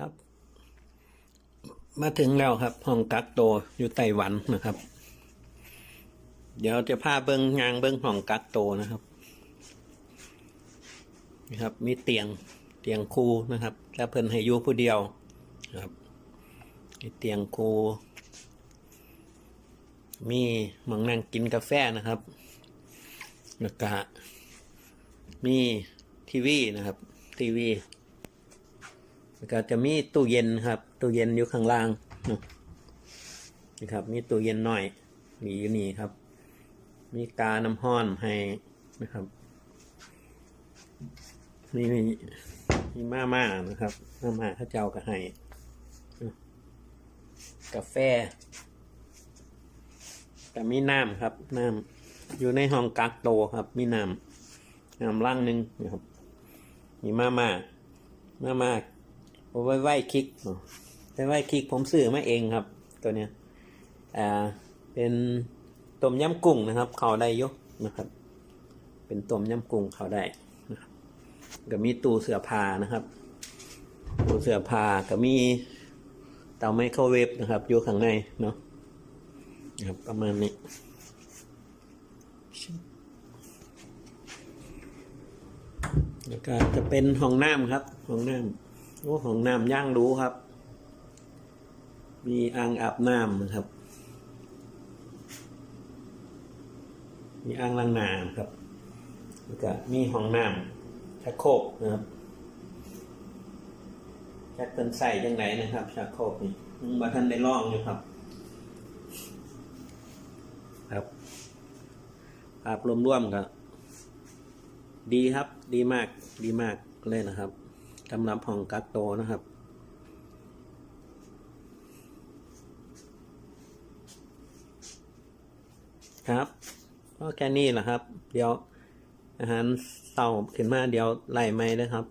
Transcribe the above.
ครับ มาถึงแล้วครับห้องกักโตวอยู่ไต้หวันนะครับ เดี๋ยวจะพาเบิ้งงางเบิ้งห้องกักโตวนะครับนี่ครับ มีเตียงเตียงคูนะครับแล้วเพิ่นให้อยู่ผู้เดียวนะครับมีเตียงคูมีหมองนั่งกินกาแฟนะครับแล้วก็มีทีวีนะครับ ทีวี แล้วก็จะมีตู้เย็นครับ ตู้เย็นอยู่ข้างล่างนะครับ มีตู้เย็นหน่อยมีอยู่นี่ครับ มีกาน้ำห้อนให้นะครับมีมีมีมาม่านะครับ มาม่าข้าเจ้าก็ให้ กาแฟแต่มีน้ำครับ น้ำอยู่ในห้องกักโตวครับ มีน้ำน้ำล่างหนึ่งนะครับ มีมาม่ามาม่า ผมไว้ไหว้คลิกไว้ไหว้คลิกผมซื้อมาเองครับ ตัวเนี้ยอ่าเป็นต้มยำกุ้งนะครับ เขาได้ยกนะครับ เป็นต้มยำกุ้งเขาได้นะครับก็มีตู้เสื้อผ้านะครับตู้เสื้อผ้าก็มีเตาไมโครเวฟนะครับอยู่ข้างในเนาะนะครับประมาณนี้แล้วก็จะเป็นห้องน้ำครับห้องน้ำ โอ้ของน้ำย่างรู้ครับ มีอ่างอาบน้ำนะครับ มีอ่างล้างน้ำครับแล้วก็มีห้องน้ำชักโครกนะครับชักเป็นใส่ยังไงนะครับชักโครกนี่ยังมาทันได้ลองอยู่ครับ ครับภาพรวมๆก็ดีครับ ดีมาก ดีมากเลยนะครับ สำหรับห้องกักโตวนะครับ ครับก็แค่นี้แหละครับ เดี๋ยวอาหารเต่าขึ้นมาเดี๋ยวไล่ไม้นะครับ